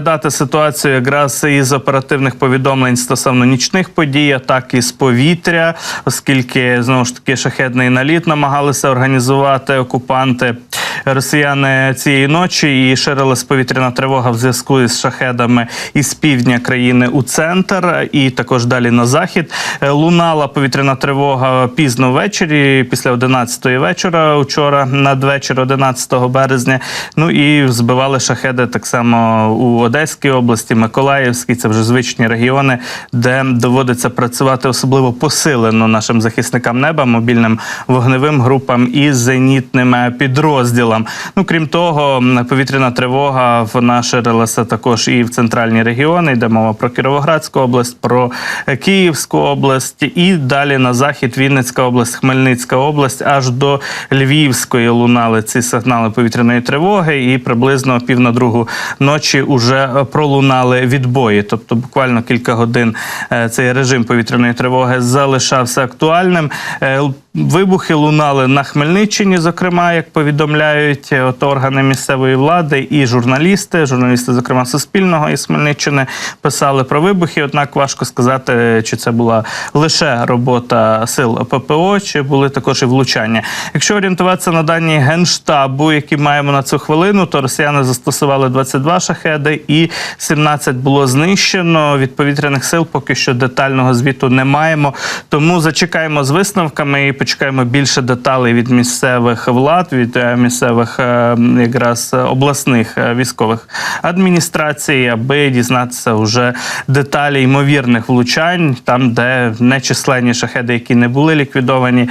Дати ситуацію якраз із оперативних повідомлень стосовно нічних подій, а так і з повітря, оскільки знову ж таки шахедний наліт намагалися організувати окупанти. Росіяни цієї ночі і ширилась повітряна тривога в зв'язку із шахедами із півдня країни у центр, і також далі на захід. Е, Лунала повітряна тривога пізно ввечері, після 11-ї вечора, учора надвечір 11 березня. Ну і збивали шахеди так само у Одеській області, Миколаївській. Це вже звичні регіони, де доводиться працювати особливо посилено нашим захисникам неба, мобільним вогневим групам і зенітним е, підрозділам. Ну крім того, повітряна тривога вона ширилася також і в центральні регіони. Йде мова про Кіровоградську область, про е, Київську область, і далі на захід Вінницька область, Хмельницька область, аж до Львівської лунали ці сигнали повітряної тривоги, і приблизно пів на другу ночі вже е, пролунали відбої. Тобто, буквально кілька годин е, цей режим повітряної тривоги залишався актуальним. Вибухи лунали на Хмельниччині, зокрема, як повідомляють е, от органи місцевої влади і журналісти. Журналісти, зокрема, Суспільного із Хмельниччини, писали про вибухи. Однак важко сказати, чи це була лише робота сил ППО, чи були також і влучання. Якщо орієнтуватися на дані генштабу, які маємо на цю хвилину, то росіяни застосували 22 шахеди і 17 було знищено. Від повітряних сил поки що детального звіту не маємо. Тому зачекаємо з висновками і почекаємо більше деталей від місцевих влад, від е, місцевих е, якраз обласних е, військових адміністрацій, аби дізнатися вже деталі ймовірних влучань, там, де нечисленні шахеди, які не були ліквідовані,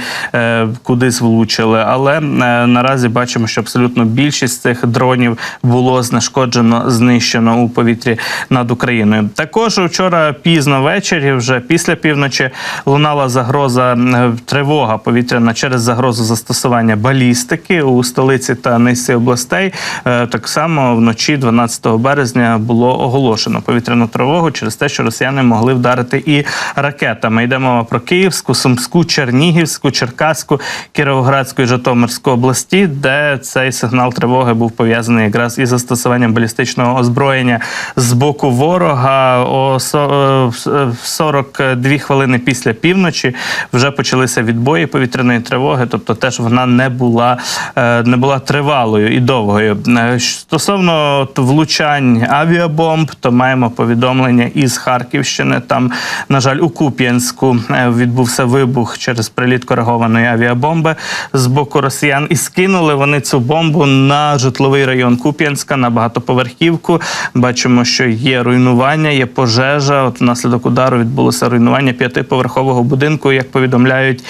кудись влучили. Але наразі бачимо, що абсолютно більшість цих дронів було знешкоджено, знищено у повітрі над Україною. Також вчора пізно ввечері, вже після півночі, лунала загроза тривога повітряна через загрозу застосування балістики у столиці та низці областей. Е, Так само вночі, 12 березня, було оголошено повітряну тривогу через те, що росіяни могли вдарити і ракетами. Йде мова про Київську, Сумську, Чернігівську, Черкаську, Кіровоградську і Житомирську області, де цей сигнал тривоги був пов'язаний якраз із застосуванням балістичного озброєння з боку ворога. О со- е, 42 хвилини після півночі вже почалися відбої повітряної тривоги, тобто теж вона не була, е, не була тривалою і довгою. Е, Стосовно влучань авіабомб, то маємо повідомлення із Харківщини. Там, на жаль, у Куп'янську е, відбувся вибух через приліт коригованої авіабомби з боку росіян, і скинули вони цю бомбу на житловий район Куп'янська на багатоповерхівку. Бачимо, що є руйнування, є пожежа. От внаслідок удару відбулося руйнування п'ятиповерхового будинку, як повідомляють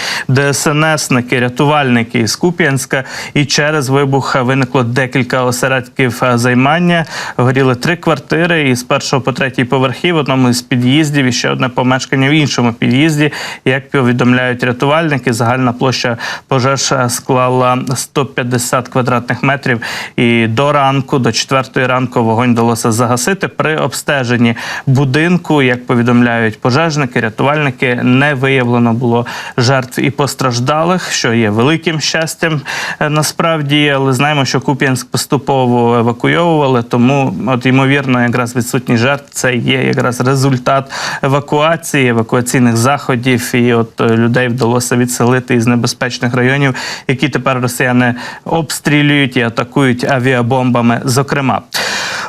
ДСНСники, рятувальники із Куп'янська. І через вибух виникло декілька осередків займання. Горіли три квартири із першого по третій поверхів, в одному із під'їздів і ще одне помешкання в іншому під'їзді. Як повідомляють рятувальники, загальна площа пожеж склала 150 квадратних метрів. І до ранку, до четвертої ранку, вогонь вдалося загасити. При обстеженні будинку, як повідомляють пожежники, рятувальники, не виявлено було жертв і постраждалих, що є великим щастям е, насправді. Але знаємо, що Куп'янськ поступово евакуйовували, тому от ймовірно, якраз відсутність жертв це є якраз результат евакуації, евакуаційних заходів. І от е, людей вдалося відселити із небезпечних районів, які тепер росіяни обстрілюють і атакують авіабомбами. Зокрема.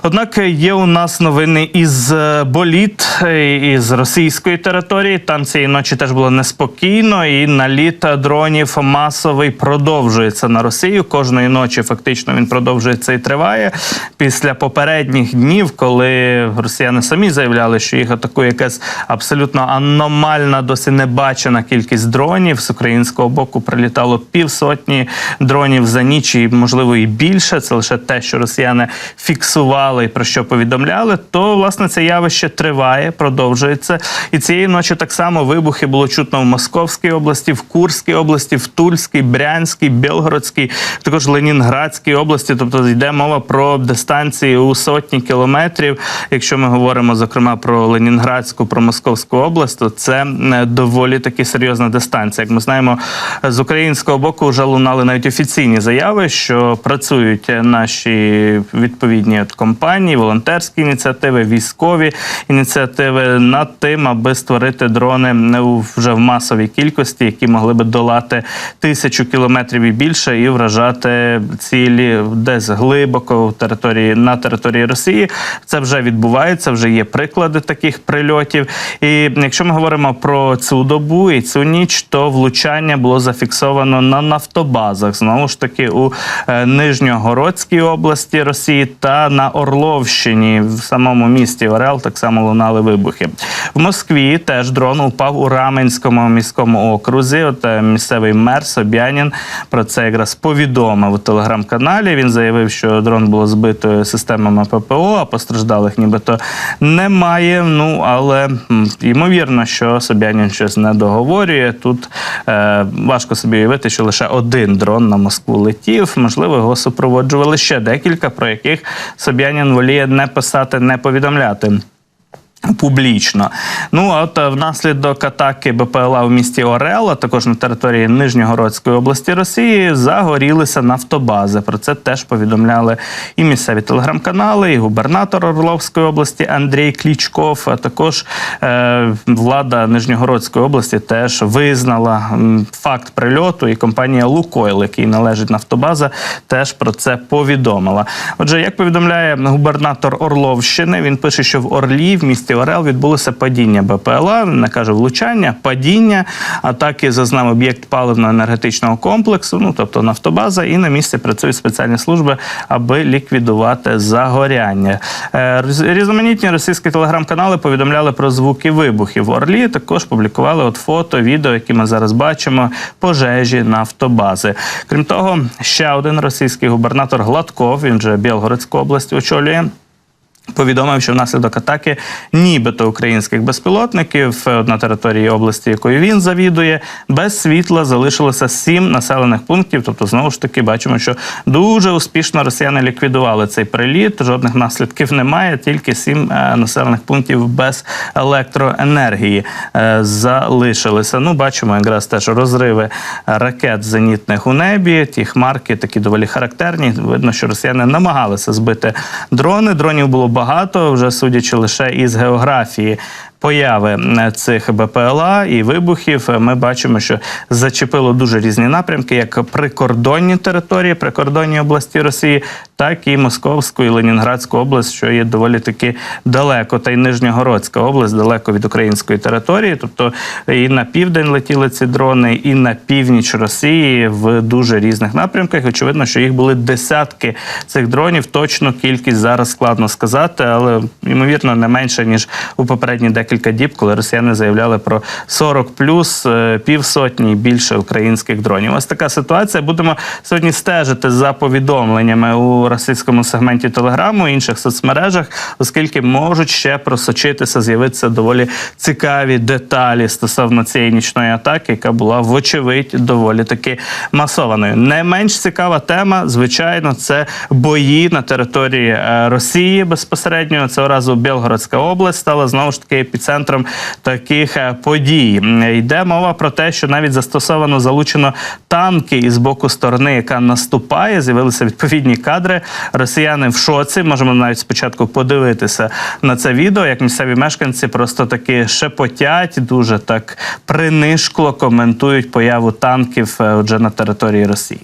Однак є у нас новини із е, боліт е, із російської території. Там цієї ночі теж було неспокійно, і наліт дронів масовий продовжується на Росію. Кожної ночі фактично він продовжується і триває. Після попередніх днів, коли росіяни самі заявляли, що їх атакує якась абсолютно аномальна, досі небачена кількість дронів з українського боку прилітало півсотні дронів за ніч, і можливо і більше. Це лише те, що росіяни фіксували і про що повідомляли. То власне це явище триває, продовжується. І цієї ночі так само вибухи було чутно в Московській області, в Курській області, в Тульській, Брянській, Білгородській, також Ленінградській області. Тобто йде мова про дистанції у сотні кілометрів. Якщо ми говоримо зокрема про Ленінградську, про Московську область, то це е, доволі таки серйозна дистанція. Як ми знаємо, з українського боку вже лунали навіть офіційні заяви, що працюють наші відповідні от компанії. Компанії, волонтерські ініціативи, військові ініціативи над тим, аби створити дрони вже в масовій кількості, які могли би долати тисячу кілометрів і більше, і вражати цілі десь глибоко в території на території Росії. Це вже відбувається, вже є приклади таких прильотів. І якщо ми говоримо про цю добу і цю ніч, то влучання було зафіксовано на нафтобазах. Знову ж таки, у е, Нижньогородській області Росії та на Орловщині в самому місті Орел так само лунали вибухи. В Москві теж дрон упав у Раменському міському окрузі. От е, місцевий мер Собянін про це якраз повідомив у телеграм-каналі. Він заявив, що дрон було збито системами ППО, а постраждалих нібито немає. Ну але ймовірно, що Собянін щось не договорює. Тут е, важко собі уявити, що лише один дрон на Москву летів. Можливо, його супроводжували ще декілька, про яких Собянін воліє не писати, не повідомляти. Публічно, ну а от е, внаслідок атаки БПЛА в місті Орел, а також на території Нижньогородської області Росії, загорілися нафтобази. Про це теж повідомляли і місцеві телеграм-канали, і губернатор Орловської області Андрій Клічков. А також е, влада Нижньогородської області теж визнала факт прильоту, і компанія Лукойл, який належить нафтобаза, теж про це повідомила. Отже, як повідомляє губернатор Орловщини, він пише, що в Орлі в місті Орел відбулося падіння БПЛА. Не каже влучання, падіння. Атаки зазнав об'єкт паливно-енергетичного комплексу, ну тобто нафтобаза, і на місці працюють спеціальні служби, аби ліквідувати загоряння. Е, Різноманітні російські телеграм-канали повідомляли про звуки вибухів в Орлі. Також публікували от фото, відео, які ми зараз бачимо, пожежі нафтобази. Крім того, ще один російський губернатор Гладков, він же Білгородську область очолює. Повідомив, що внаслідок атаки нібито українських безпілотників е, на території області, якою він завідує, без світла залишилося сім населених пунктів. Тобто, знову ж таки, бачимо, що дуже успішно росіяни ліквідували цей приліт. Жодних наслідків немає, тільки сім е, населених пунктів без електроенергії е, залишилися. Ну, бачимо якраз теж розриви ракет зенітних у небі. Ті хмарки такі доволі характерні. Видно, що росіяни намагалися збити дрони. Дронів було багато, вже судячи лише із географії. Появи е, цих БПЛА і вибухів ми бачимо, що зачепило дуже різні напрямки, як прикордонні території, прикордонні області Росії, так і Московську і Ленінградську область, що є доволі таки далеко, та й Нижньогородська область далеко від української території. Тобто і на південь летіли ці дрони, і на північ Росії в дуже різних напрямках. Очевидно, що їх були десятки цих дронів. Точно кількість зараз складно сказати, але ймовірно не менше ніж у попередні декілька діб, коли росіяни заявляли про 40 плюс е, півсотні і більше українських дронів. Ось така ситуація. Будемо сьогодні стежити за повідомленнями у російському сегменті телеграму і інших соцмережах, оскільки можуть ще просочитися, з'явитися доволі цікаві деталі стосовно цієї нічної атаки, яка була вочевидь доволі таки масованою. Не менш цікава тема, звичайно, це бої на території е, Росії безпосередньо. Цього разу Білгородська область стала знову ж таки епіцентром таких е, подій. Йде мова про те, що навіть застосовано залучено танки із боку сторони, яка наступає. З'явилися відповідні кадри. Росіяни в шоці. Можемо навіть спочатку подивитися на це відео, як місцеві мешканці просто таки шепотять, дуже так принишкло коментують появу танків е, вже на території Росії.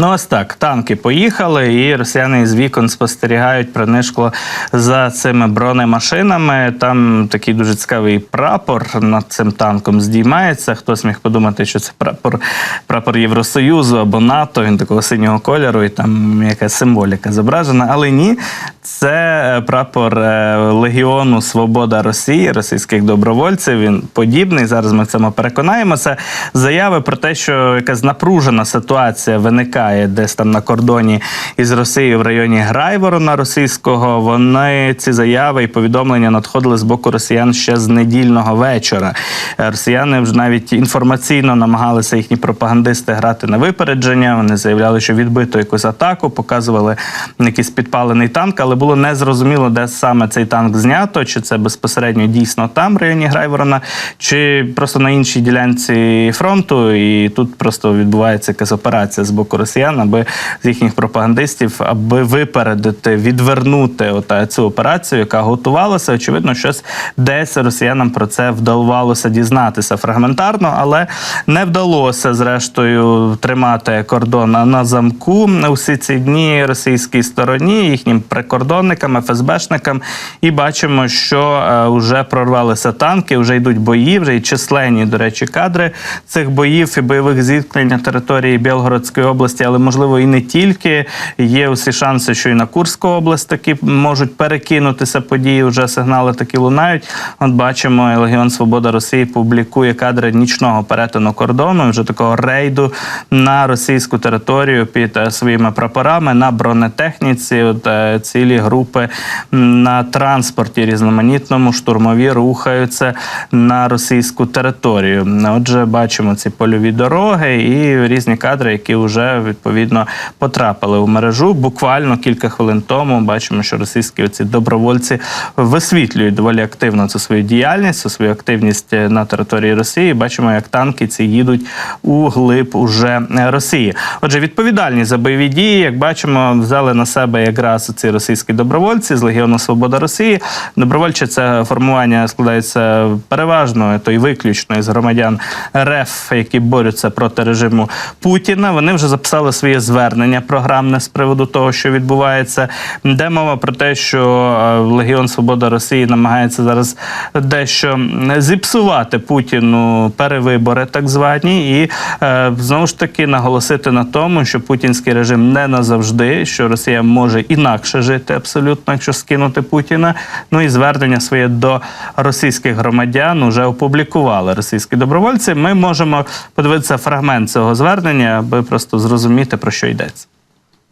Ну, ось так, танки поїхали, і росіяни з вікон спостерігають принишкло за цими бронемашинами. Там такий дуже цікавий прапор над цим танком здіймається. Хтось міг подумати, що це прапор, прапор Євросоюзу або НАТО. Він такого синього кольору, і там якась символіка зображена. Але ні, це е, прапор е, Легіону Свобода Росії, російських добровольців. Він подібний. Зараз ми в цьому переконаємося. Заяви про те, що якась напружена ситуація виникає перебуває десь там на кордоні із Росією в районі Грайворона російського. Вони ці заяви і повідомлення надходили з боку росіян ще з недільного вечора. Е, Росіяни вже навіть інформаційно намагалися їхні пропагандисти грати на випередження. Вони заявляли, що відбито якусь атаку, показували якийсь підпалений танк, але було незрозуміло, де саме цей танк знято, чи це безпосередньо дійсно там, в районі Грайворона, чи просто на іншій ділянці фронту. І тут просто відбувається якась операція з боку росіян, аби з їхніх пропагандистів, аби випередити, відвернути ота, цю операцію, яка готувалася. Очевидно, щось десь росіянам про це вдавалося дізнатися фрагментарно, але не вдалося зрештою тримати кордон на- замку усі ці дні російській стороні, їхнім прикордонникам, ФСБшникам. І бачимо, що е, вже прорвалися танки, вже йдуть бої, вже і численні, до речі, кадри цих боїв і бойових зіткнень на території Білгородської області, але можливо і не тільки. Є усі шанси, що і на Курську область такі можуть перекинутися події. Вже сигнали такі лунають. От бачимо, Легіон Свобода Росії публікує кадри нічного перетину кордону, вже такого рейду на російську територію під е, своїми прапорами на бронетехніці. От е, цілі групи на транспорті різноманітному штурмові рухаються на російську територію. Отже, бачимо ці польові дороги і різні кадри, які вже відповідно потрапили в мережу. Буквально кілька хвилин тому бачимо, що російські оці добровольці висвітлюють доволі активно цю свою діяльність, цю свою активність е, на території Росії. Бачимо, як танки ці їдуть у глиб уже Росії. Отже, відповідальність за бойові дії, як бачимо, взяли на себе якраз ці російські добровольці з Легіону Свобода Росії. Добровольче це формування складається переважно, то й виключно із громадян РФ, які борються проти режиму Путіна. Вони вже записали своє звернення програмне з приводу того, що відбувається. Де мова про те, що е, Легіон Свобода Росії намагається зараз дещо зіпсувати Путіну перевибори, так звані, і е, знову ж таки наголосити на тому, що путінський режим не назавжди, що Росія може інакше жити абсолютно, якщо скинути Путіна. Ну і звернення своє до російських громадян вже опублікували російські добровольці. Ми можемо подивитися фрагмент цього звернення, аби просто зрозуміти про що йдеться.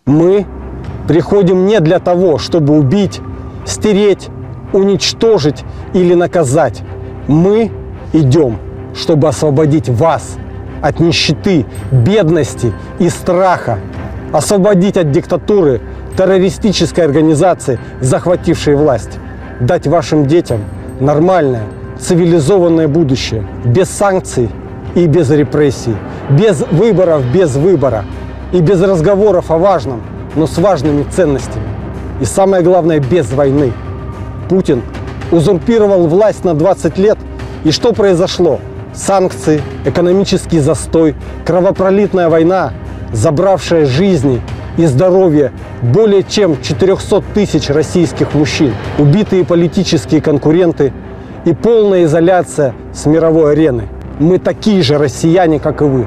Мы приходим не для того, чтобы убить, стереть, уничтожить или наказать. Мы идем, чтобы освободить вас от нищеты, бедности и страха, освободить от диктатуры террористической организации, захватившей власть, дать вашим детям нормальное, цивилизованное будущее, без санкций и без репрессий, без выборов, без выбора и без разговоров о важном, но с важными ценностями. И самое главное, без войны. Путин узурпировал власть на 20 лет, и что произошло? Санкции, экономический застой, кровопролитная война, забравшая жизни и здоровье более чем 400 тысяч российских мужчин, убитые политические конкуренты и полная изоляция с мировой арены. Мы такие же россияне, как и вы.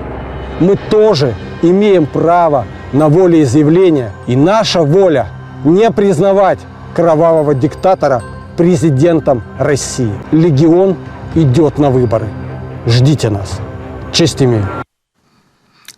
Мы тоже имеем право на волеизъявление. И наша воля не признавать кровавого диктатора президентом России. Легион идет на выборы. Ждите нас. Честь имею.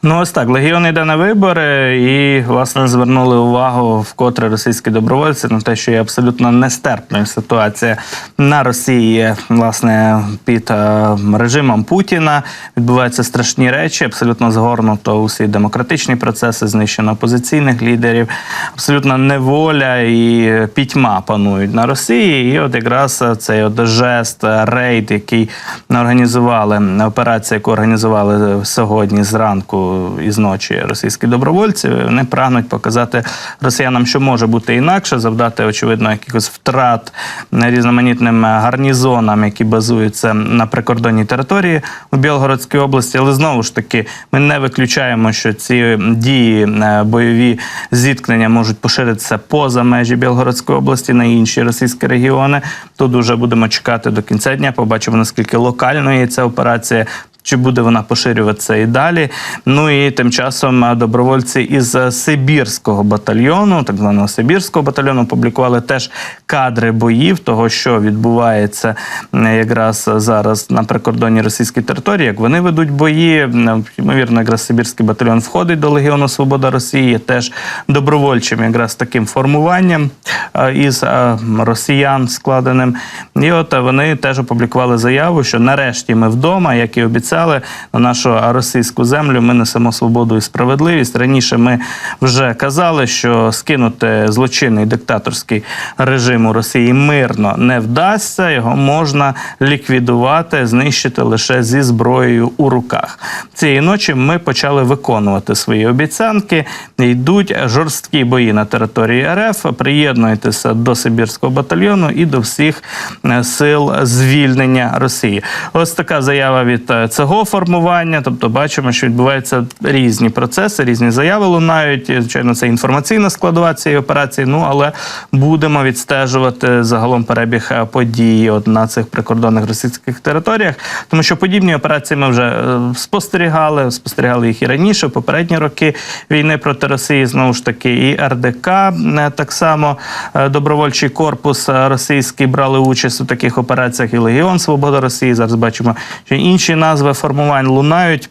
Ну, ось так. Легіон йде на вибори, і власне звернули увагу вкотре російські добровольці на те, що є абсолютно нестерпною ситуація на Росії, власне, під е, режимом Путіна. Відбуваються страшні речі, абсолютно згорнуто усі демократичні процеси, знищено опозиційних лідерів, абсолютна неволя і пітьма панують на Росії. І от якраз цей от жест, рейд, який організували операція, яку організували сьогодні зранку і з ночі російські добровольці, вони прагнуть показати росіянам, що може бути інакше, завдати очевидно якихось втрат різноманітним гарнізонам, які базуються на прикордонній території у Білгородській області. Але знову ж таки, ми не виключаємо, що ці дії е, бойові зіткнення можуть поширитися поза межі Білгородської області на інші російські регіони. Тут вже будемо чекати до кінця дня. Побачимо наскільки локальною є ця операція. Чи буде вона поширюватися і далі. Ну і тим часом е, добровольці із е, Сибірського батальйону, так званого Сибірського батальйону, публікували теж кадри боїв, того, що відбувається якраз зараз на прикордонні російської території, як вони ведуть бої. Ймовірно, якраз Сибірський батальйон входить до Легіону Свобода Росії, теж добровольчим, якраз таким формуванням е, із росіян складеним. І от вони теж опублікували заяву, що нарешті ми вдома, як і обіцяли, на нашу російську землю ми несемо свободу і справедливість. Раніше ми вже казали, що скинути злочинний диктаторський режим у Росії мирно не вдасться. Його можна ліквідувати, знищити лише зі зброєю у руках. Цієї ночі ми почали виконувати свої обіцянки. Йдуть жорсткі бої на території РФ. Приєднуйтеся до Сибірського батальйону і до всіх е, сил звільнення Росії. Ось така заява від е, цього формування. Тобто, бачимо, що відбуваються різні процеси, різні заяви лунають. Звичайно, це інформаційна складова цієї операції. Ну але будемо відстежувати загалом перебіг е, подій от на цих прикордонних російських територіях, тому що подібні операції ми вже е, спостерігали, спостерігали їх і раніше, попередні роки війни проти Росії. Знову ж таки, і РДК е, так само добровольчий корпус російський брали участь у таких операціях. І Легіон Свобода Росії. Зараз бачимо, що інші назви формувань лунають.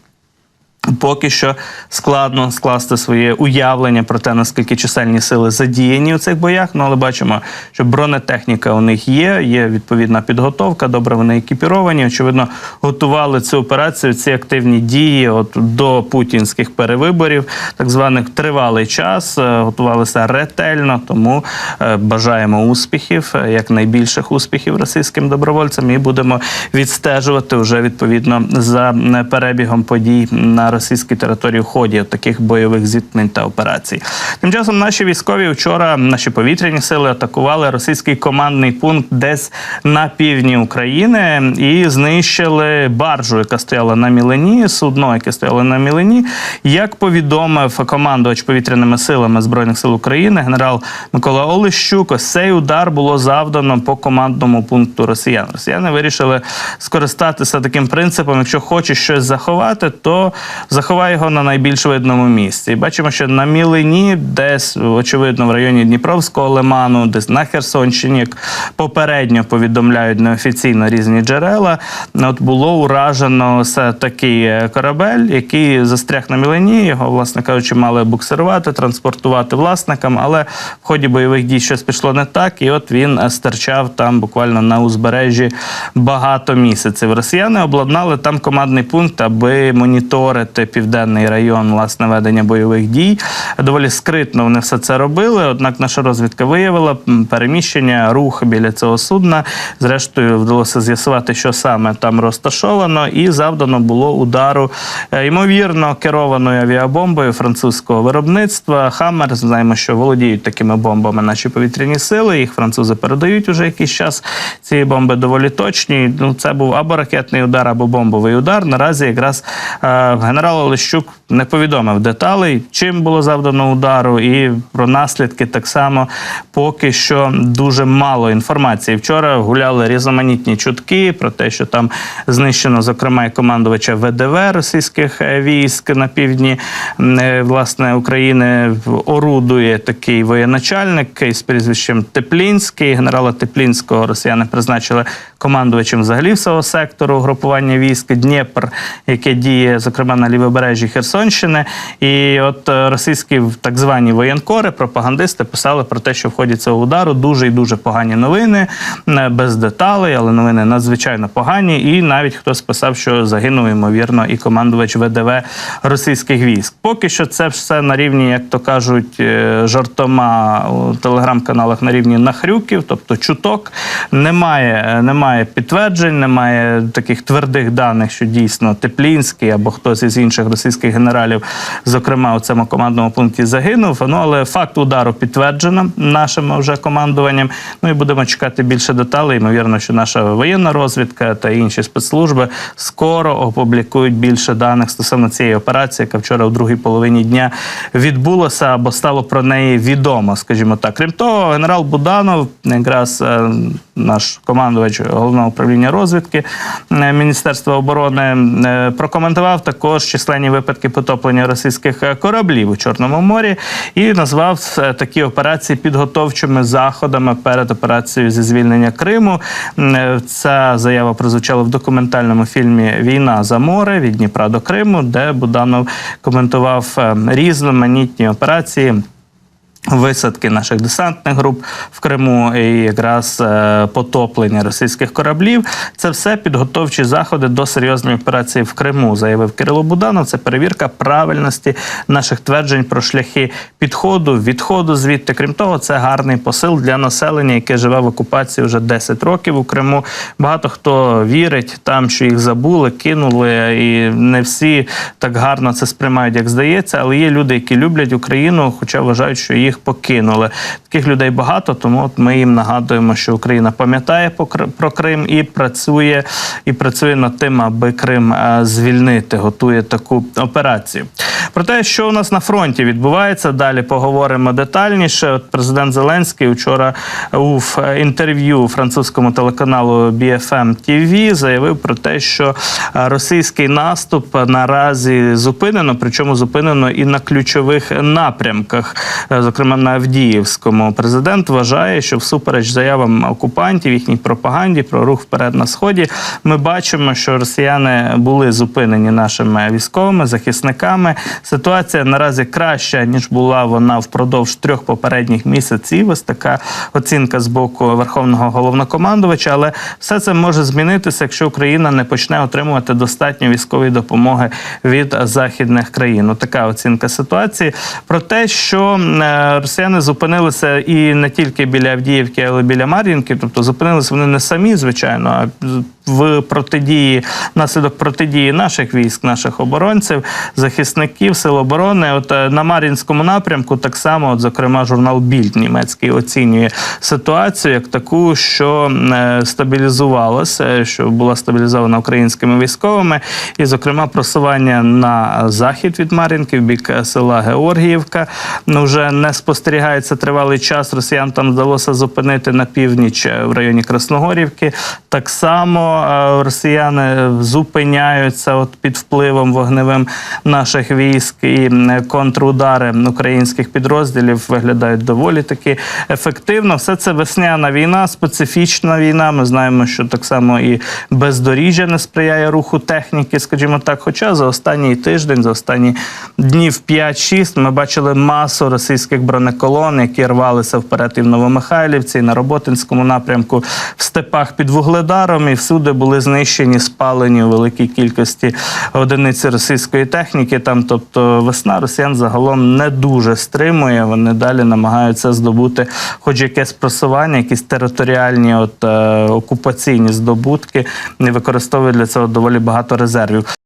Поки що складно скласти своє уявлення про те, наскільки чисельні сили задіяні у цих боях. Ну але бачимо, що бронетехніка у них є, є відповідна підготовка, добре вони екіпіровані. Очевидно, готували цю операцію, ці активні дії от до путінських перевиборів, так званих тривалий час. е, Готувалися ретельно, тому е, бажаємо успіхів, е, якнайбільших успіхів російським добровольцям, і будемо відстежувати вже відповідно за перебігом подій на російській території в ході таких бойових зіткнень та операцій. Тим часом наші військові вчора, наші повітряні сили атакували російський командний пункт десь на півдні України і знищили баржу, яка стояла на мілені, судно, яке стояло на мілені. Як повідомив командувач повітряними силами збройних сил України, генерал Микола Олещук, ось цей удар було завдано по командному пункту росіян. Росіяни вирішили скористатися таким принципом: якщо хочеш щось заховати, то заховай його на найбільш видному місці. Бачимо, що на мілені, десь очевидно в районі Дніпровського лиману, десь на Херсонщині, як попередньо повідомляють неофіційно різні джерела. От було уражено такий е, корабель, який застряг на мілені. Його, власне кажучи, мали буксирувати, транспортувати власникам, але в ході бойових дій щось пішло не так, і от він е, стирчав там буквально на узбережжі багато місяців. Росіяни обладнали там командний пункт, аби моніторити південний район власне ведення бойових дій. Доволі скритно вони все це робили. Однак наша розвідка виявила переміщення, рух біля цього судна. Зрештою, вдалося з'ясувати, що саме там розташовано, і завдано було удару е, ймовірно керованою авіабомбою французького виробництва. Хаммер знаємо, що володіють такими бомбами наші повітряні сили. Їх французи передають уже якийсь час. Ці бомби доволі точні. Ну це був або ракетний удар, або бомбовий удар. Наразі якраз е, генерал Олещук не повідомив деталей, чим було завдано удару, і про наслідки так само поки що дуже мало інформації. Вчора гуляли різноманітні чутки про те, що там знищено, зокрема, і командувача ВДВ російських е, військ на півдні е, власне України орудує такий воєначальник із прізвищем Теплінський. Генерала Теплінського росіяни призначили командувачем взагалі всього сектору групування військ Дніпр, яке діє зокрема на лівобережжі Херсонщини. І от е, російські так звані воєнкори, пропагандисти писали про те, що в ході цього удару дуже і дуже погані новини, е, без деталей, але новини надзвичайно погані. І навіть хтось писав, що загинув ймовірно і командувач ВДВ російських військ. Поки що це все на рівні, як то кажуть, е, жартома у телеграм-каналах на рівні нахрюків, тобто чуток. Немає, е, немає підтверджень, немає таких твердих даних, що дійсно Теплінський або хтось із інших російських генералів, зокрема у цьому командному пункті, загинув. Ну але факт удару підтверджено нашим вже командуванням. Ну і будемо чекати більше деталей. Ймовірно, що наша воєнна розвідка та інші спецслужби скоро опублікують більше даних стосовно цієї операції, яка вчора у другій половині дня відбулася або стало про неї відомо, скажімо так. Крім того, генерал Буданов якраз е, наш командувач головного управління розвідки е, Міністерства оборони, е, прокоментував також численні випадки потоплення російських е, кораблів у Чорному морі і назвав такі операції підготовчими заходами перед операцією зі звільнення Криму. Ця заява прозвучала в документальному фільмі Війна за море від Дніпра до Криму, де Буданов коментував різноманітні операції. Висадки наших десантних груп в Криму і якраз е, потоплення російських кораблів це все підготовчі заходи до серйозної операції в Криму, заявив Кирило Буданов. Це перевірка правильності наших тверджень про шляхи підходу, відходу звідти. Крім того, це гарний посил для населення, яке живе в окупації вже 10 років у Криму. Багато хто вірить там, що їх забули, кинули, і не всі так гарно це сприймають, як здається. Але є люди, які люблять Україну, хоча вважають, що їх покинули. Таких людей багато, тому от ми їм нагадуємо, що Україна пам'ятає про Крим і працює і працює над тим, аби Крим е, звільнити, готує таку операцію. Про те, що у нас на фронті відбувається, далі поговоримо детальніше. От президент Зеленський вчора у інтерв'ю французькому телеканалу BFM TV заявив про те, що е, російський наступ наразі зупинено, причому зупинено і на ключових напрямках, е, зокрема на Авдіївському. Президент вважає, що всупереч заявам окупантів, їхній пропаганді про рух вперед на сході, ми бачимо, що росіяни були зупинені нашими військовими захисниками. Ситуація наразі краща ніж була вона впродовж трьох попередніх місяців. Ось така оцінка з боку верховного головнокомандувача. Але все це може змінитися, якщо Україна не почне отримувати достатньо військової допомоги від західних країн. Така оцінка ситуації. Про те, що е, росіяни зупинилися і не тільки біля Авдіївки, але біля Мар'їнки, тобто зупинилися вони не самі, звичайно, а в протидії наслідок протидії наших військ, наших оборонців, захисників сил оборони. От е, на Мар'їнському напрямку так само, от, зокрема, журнал Більд німецький оцінює ситуацію як таку, що е, стабілізувалася, що була стабілізована українськими військовими, і, зокрема, просування на захід від Мар'їнки, в бік е, села Георгіївка. Ну, вже не спостерігається тривалий час. Росіян там вдалося зупинити на північ в районі Красногорівки. Так само е, росіяни зупиняються от під впливом вогневим наших військ і контрудари українських підрозділів виглядають доволі таки ефективно. Все це весняна війна, специфічна війна. Ми знаємо, що так само і бездоріжжя не сприяє руху техніки, скажімо так. Хоча за останній тиждень, за останні днів 5-6 ми бачили масу російських бронеколон, які рвалися вперед і в Новомихайлівці, і на Роботинському напрямку, в степах під Вугледаром, і всюди були знищені, спалені у великій кількості одиниці російської техніки. Там, тобто, весна росіян загалом не дуже стримує. Вони далі намагаються здобути, хоч якесь просування, якісь територіальні от, е, окупаційні здобутки, не використовують для цього доволі багато резервів.